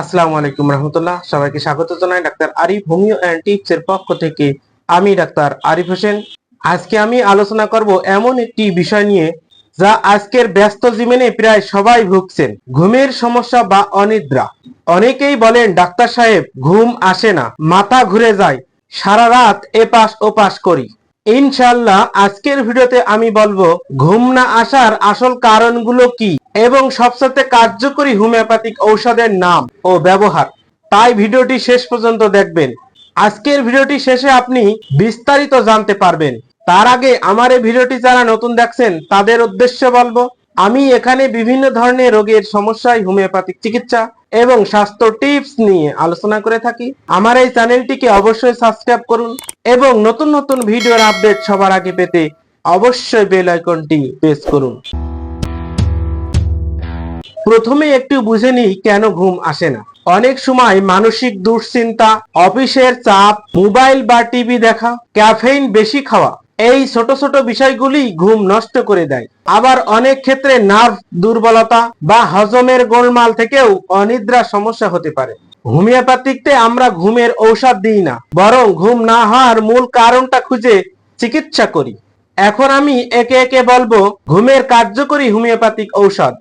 আসসালামু আলাইকুম রহমতুল্লাহ। সবাইকে স্বাগত জানাই doctor Arif homeo and tips এর পক্ষ থেকে। আমি ডাক্তার আরিফ হোসেন। আজকে আমি আলোচনা করব এমন একটি বিষয় নিয়ে যা আজকের ব্যস্ত জীবনে প্রায় সবাই ভুগছেন। ঘুমের সমস্যা বা অনিদ্রা। অনেকেই বলেন, ডাক্তার সাহেব, ঘুম আসে না, মাথা ঘুরে যায়, সারা রাত এপাশ ওপাশ করি। ইনশাল্লাহ আজকের ভিডিওতে আমি বলব, ঘুম না আসার আসল কারণগুলো কি? এবং সবচেয়ে কার্যকরী হোমিওপ্যাথিক ঔষধের নাম ও ব্যবহার। তাই ভিডিওটি শেষ পর্যন্ত দেখবেন। আজকের ভিডিওটি শেষে আপনি বিস্তারিত জানতে পারবেন। তার আগে আমার এই ভিডিওটি যারা নতুন দেখছেন, তাদের উদ্দেশ্যে বলব, আমি এখানে বিভিন্ন ধরনের রোগের সমস্যায় হোমিওপ্যাথিক চিকিৎসা এবং স্বাস্থ্য টিপস নিয়ে আলোচনা করে থাকি। আমার এই চ্যানেলটিকে অবশ্যই সাবস্ক্রাইব করুন এবং নতুন নতুন ভিডিওর আপডেট সবার আগে পেতে অবশ্যই বেল আইকনটি প্রেস করুন। প্রথমে একটু বুঝে নিই কেন ঘুম আসে না। অনেক সময় মানসিক দুশ্চিন্তা, অফিসের চাপ, মোবাইল বা টিভি দেখা, ক্যাফেইন বেশি খাওয়া, এই ছোট ছোট বিষয়গুলি ঘুম নষ্ট করে দেয়। আবার অনেক ক্ষেত্রে নার্ভ দুর্বলতা বা হজমের গোলমাল থেকেও অনিদ্রা সমস্যা হতে পারে। হোমিওপ্যাথিকতে আমরা ঘুমের ঔষধ দিই না, বরং ঘুম না হওয়ার মূল কারণটা খুঁজে চিকিৎসা করি। এখন আমি একে একে বলব, ঘুমের কার্যকরী হোমিওপ্যাথিক ঔষধ।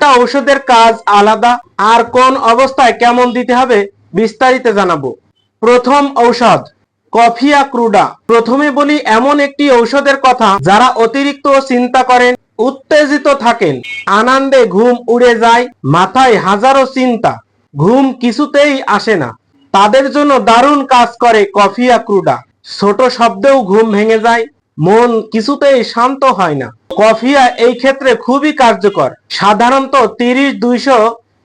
প্রত্যেকটা ঔষধের কাজ আলাদা। আর কোন অবস্থায় কেমন দিতে হবে বিস্তারিত জানাব। প্রথম ঔষধ কফিয়া ক্রুডা প্রথমে বলি এমন একটি ঔষধের কথা যারা অতিরিক্ত চিন্তা করেন, উত্তেজিত থাকেন। আনন্দে ঘুম উড়ে যায়, মাথায় হাজারো চিন্তা। ঘুম কিছুতেই আসে না। তাদের জন্য দারুণ কাজ করে কফিয়া ক্রুডা ছোট শব্দেও ঘুম ভেঙে যায়। মন কিছুতেই শান্ত হয় না। কফিয়া এই ক্ষেত্রে খুবই কার্যকর। সাধারণত তিরিশ দুইশো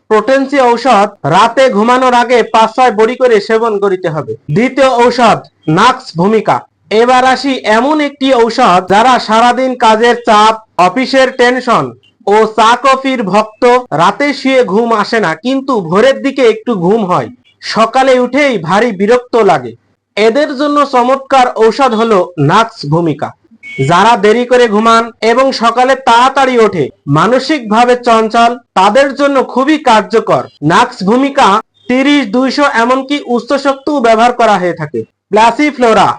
প্রোটেন্সি ঔষধ রাতে ঘুমানোর আগে পাঁচ ছয় বড়ি করে সেবন করিতে হবে। দ্বিতীয় ঔষধ, নাক্স ভূমিকা। এবার আসি এমন একটি ঔষধ যারা সারাদিন কাজের চাপ, অফিসের টেনশন ও চা কফির ভক্ত রাতে শুয়ে ঘুম আসে না, কিন্তু ভোরের দিকে একটু ঘুম হয়। সকালে উঠেই ভারী বিরক্ত লাগে। এদের জন্য চমৎকার ঔষধ হলো নাক্স ভূমিকা। যারা দেরি করে ঘুমান এবং সকালে তাড়াতাড়ি ওঠে মানসিক ভাবে চঞ্চল, তাদের জন্য খুবই কার্যকর। নাক্স ভূমিকা তিরিশ, দুইশো এমনকি উচ্চ শক্তিও ব্যবহার করা হয়ে থাকে। প্লাসিফ্লোরা,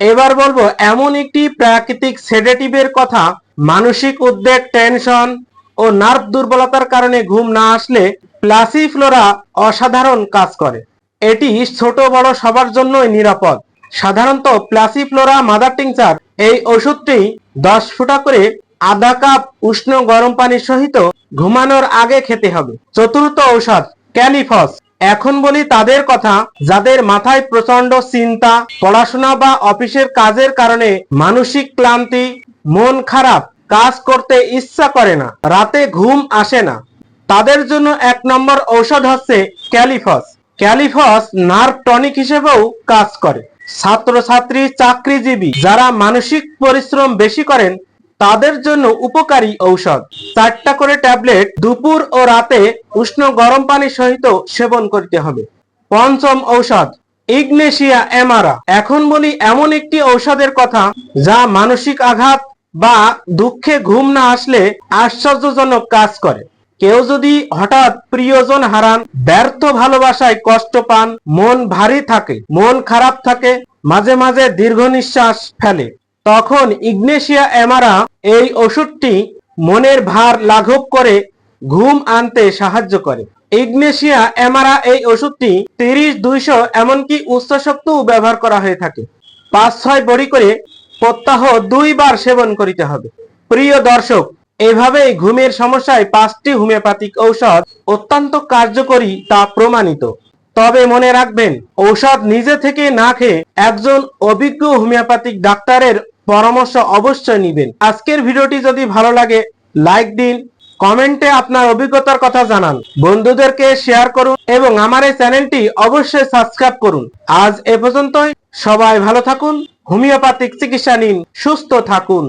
এবার বলব এমন একটি প্রাকৃতিক সেডেটিভের কথা, মানসিক উদ্বেগ, টেনশন ও নার্ভ দুর্বলতার কারণে ঘুম না আসলে প্লাসিফ্লোরা অসাধারণ কাজ করে। এটি ছোট বড় সবার জন্যই নিরাপদ। সাধারণত প্লাসিফ্লোরা মাদার টিংচার, এই ওষুধটি দশ ফুটা করে আধা কাপ উষ্ণ গরম পানির সহিত ঘুমানোর আগে খেতে হবে। চতুর্থ ঔষধ ক্যালিফস এখন বলি তাদের কথা, যাদের মাথায় প্রচণ্ড চিন্তা, পড়াশোনা বা অফিসের কাজের কারণে মানসিক ক্লান্তি, মন খারাপ, কাজ করতে ইচ্ছা করে না, রাতে ঘুম আসে না। তাদের জন্য এক নম্বর ঔষধ হচ্ছে ক্যালিফস। ক্যালিফস নার্ভ টনিক হিসেবেও কাজ করে। ছাত্রছাত্রী, চাকরিজীবী যারা মানসিক পরিশ্রম বেশি করেন, তাদের জন্য উপকারী ঔষধ। চারটা করে ট্যাবলেট দুপুর ও রাতে উষ্ণ গরম পানির সহিত সেবন করতে হবে। পঞ্চম ঔষধ, ইগনেশিয়া এমারা এখন বলি এমন একটি ঔষধের কথা যা মানসিক আঘাত বা দুঃখে ঘুম না আসলে আশ্চর্যজনক কাজ করে। কেউ যদি হঠাৎ প্রিয়জন হারান, ব্যর্থ ভালোবাসায় কষ্ট পান, মন ভারী থাকে, মন খারাপ থাকে, মাঝে মাঝে দীর্ঘ নিঃশ্বাস ফেলে, তখন ইগনেশিয়া এমারা এই ওষুধটি মনের ভার লাঘব করে ঘুম আনতে সাহায্য করে। ইগনেশিয়া এমারা এই ওষুধটি তিরিশ, দুইশো, এমনকি উচ্চ শক্তিও ব্যবহার করা হয়ে থাকে। পাঁচ, ছয় বড়ি করে প্রত্যাহ দুইবার সেবন করিতে হবে। প্রিয় দর্শক এভাবেই ঘুমের সমস্যায় পাঁচটি হোমিওপ্যাথিক ঔষধ অত্যন্ত কার্যকরী তা প্রমাণিত। তবে মনে রাখবেন, ঔষধ নিজে থেকে না খেয়ে একজন অভিজ্ঞ হোমিওপ্যাথিক ডাক্তারের পরামর্শ অবশ্যই নিবেন। আজকের ভিডিওটি যদি ভালো লাগে, লাইক দিন, কমেন্টে আপনার অভিজ্ঞতার কথা জানান। বন্ধুদেরকে শেয়ার করুন এবং আমার এই চ্যানেলটি অবশ্যই সাবস্ক্রাইব করুন। আজ এ পর্যন্তই। সবাই ভালো থাকুন, হোমিওপ্যাথিক চিকিৎসা নিন, সুস্থ থাকুন।